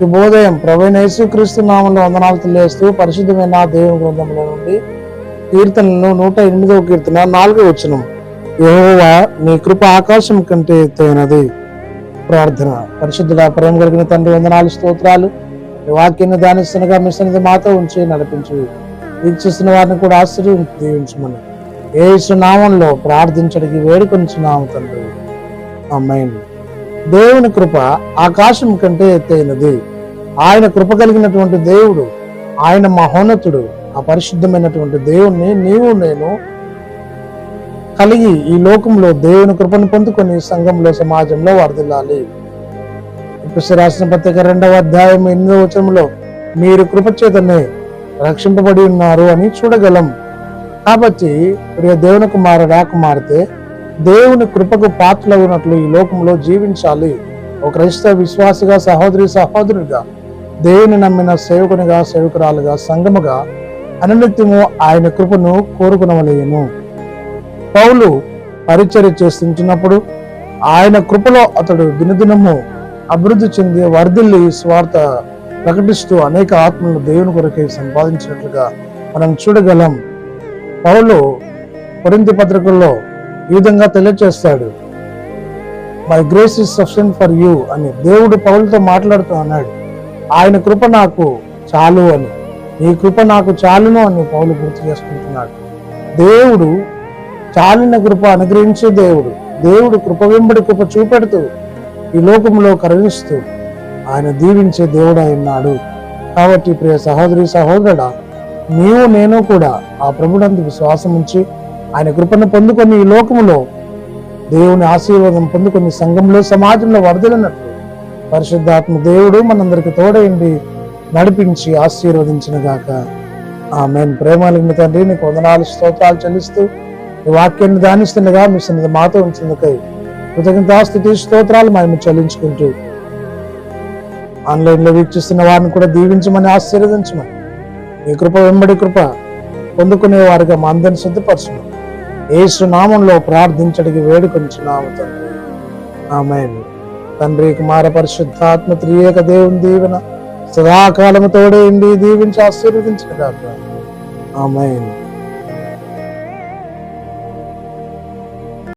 శుభోదయం. ప్రవీణ యేసుక్రీస్తు నామంలో వందనాలు తెలియస్తూ పరిశుద్ధమైన దేవుని గ్రంథంలో నుండి కీర్తనలు నూట ఎనిమిదవ కీర్తన నాలుగో వచనం. యహోవా నీ కృప ఆకాశం కంటే ఎత్తైనది ప్రార్థన. పరిశుద్ధుల ప్రేమ కలిగిన తండ్రి వందనాలు స్తోత్రాలు. ఈ వాక్యాన్ని దానిస్తునగా మీ మాతో ఉంచి నడిపించి. వీక్షిస్తున్న వారిని కూడా ఆశ్చర్యం దీవించమని ఏసు నామంలో ప్రార్థించడానికి వేడుకొనిచున్నాము తండ్రి. అమ్మాయి దేవుని కృప ఆకాశం కంటే ఎత్తైనది. ఆయన కృప కలిగినటువంటి దేవుడు ఆయన మహోన్నతుడు ఆ పరిశుద్ధమైనటువంటి దేవుణ్ణి నీవు నేను కలిగి ఈ లోకంలో దేవుని కృపను పొందుకొని సంఘంలో సమాజంలో వరదిల్లాలి ఎపిసి రాసిన పత్రిక రెండవ అధ్యాయం ఎనిమిదవ వచనంలో మీరు కృపచేతనే రక్షింపబడి ఉన్నారు అని చూడగలం. కాబట్టి ప్రియ దేవుని కుమారుడా కుమార్తె దేవుని కృపకు పాత్రలగినట్లు ఈ లోకంలో జీవించాలి. ఒక క్రైస్తవ విశ్వాసిగా సహోదరి సహోదరుడిగా దేవుని నమ్మిన సేవకునిగా సేవకురాలుగా సంగముగా అనునిత్యము ఆయన కృపను కోరుకునవలేను. పౌలు పరిచర్య చేస్తున్నప్పుడు ఆయన కృపలో అతడు దినదినము అభివృద్ధి చెంది వర్ధిల్లి స్వార్థ ప్రకటిస్తూ అనేక ఆత్మలను దేవుని కొరకై సంపాదించినట్లుగా మనం చూడగలం. పౌలు కొరింతి పత్రికల్లో ఈ విధంగా తెలియచేస్తాడు. My grace is sufficient for you అని దేవుడు పౌలతో మాట్లాడుతూ అన్నాడు. ఆయన కృప నాకు చాలు అని. ఈ కృప నాకు చాలును అని పౌలు గుర్తు చేసుకుంటున్నాడు. దేవుడు చాలిన కృప అనుగ్రహించే దేవుడు. దేవుడు కృప వెంబడి కృప చూపెడుతూ ఈ లోకంలో కరుణిస్తూ ఆయన దీవించే దేవుడు ఉన్నాడు. కాబట్టి ప్రియ సహోదరి సహోదరుడా నీవు నేను కూడా ఆ ప్రభుడంత విశ్వాసం ఉంచి ఆయన కృపను పొందుకొని ఈ లోకములో దేవుని ఆశీర్వాదం పొందుకొని సంఘంలో సమాజంలో వరదలన్నట్లు పరిశుద్ధాత్మ దేవుడు మనందరికి తోడైండి నడిపించి ఆశీర్వదించిన గాక. ఆమె ప్రేమాలిగిన తండ్రి నీకు వందనాలు స్తోత్రాలు చెల్లిస్తూ ఈ వాక్యాన్ని ధ్యానిస్తుండగా మీ సన్నిధి మాతో ఉంచినందుకై కృతజ్ఞతాస్థితి స్తోత్రాలు మేము చెల్లించుకుంటూ ఆన్లైన్లో వీక్షిస్తున్న వారిని కూడా దీవించమని ఆశీర్వదించమని ఈ కృప వెంబడి కృప పొందుకునే వారిగా మా అందరిని సిద్ధపరచమని ఏసు నామంలో ప్రార్థించడికి వేడుకొంచున్నాము తండ్రి. ఆమె తండ్రి కుమార పరిశుద్ధాత్మ త్రియేక దేవుని దీవెన సదాకాలము తోడేయండి దీవించి ఆశీర్వదించిన కాక ఆమె